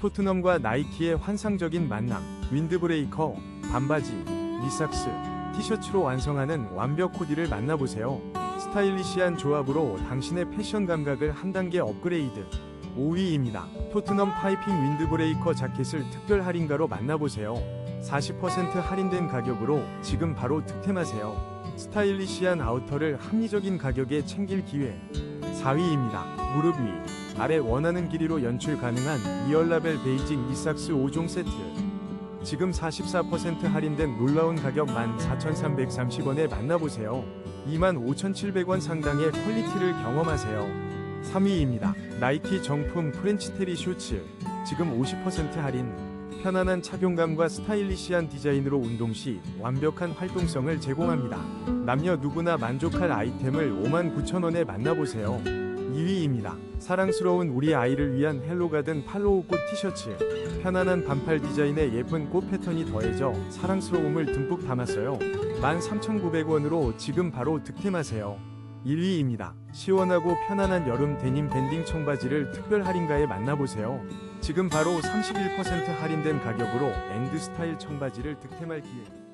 토트넘과 나이키의 환상적인 만남, 윈드브레이커, 반바지, 리삭스, 티셔츠로 완성하는 완벽 코디를 만나보세요. 스타일리시한 조합으로 당신의 패션 감각을 한 단계 업그레이드. 5위입니다. 토트넘 파이핑 윈드브레이커 자켓을 특별 할인가로 만나보세요. 40% 할인된 가격으로 지금 바로 득템하세요. 스타일리시한 아우터를 합리적인 가격에 챙길 기회. 4위입니다. 무릎 위, 아래 원하는 길이로 연출 가능한 리얼라벨 베이징 리삭스 5종 세트. 지금 44% 할인된 놀라운 가격 14,330원에 만나보세요. 25,700원 상당의 퀄리티를 경험하세요. 3위입니다. 나이키 정품 프렌치 테리 쇼츠. 지금 50% 할인. 편안한 착용감과 스타일리시한 디자인으로 운동 시 완벽한 활동성을 제공합니다. 남녀 누구나 만족할 아이템을 59,000원에 만나보세요. 2위입니다. 사랑스러운 우리 아이를 위한 헬로가든 팔로우 꽃 티셔츠. 편안한 반팔 디자인에 예쁜 꽃 패턴이 더해져 사랑스러움을 듬뿍 담았어요. 13,900원으로 지금 바로 득템하세요. 1위입니다. 시원하고 편안한 여름 데님 밴딩 청바지를 특별 할인가에 만나보세요. 지금 바로 31% 할인된 가격으로 엔드 스타일 청바지를 득템할 기회.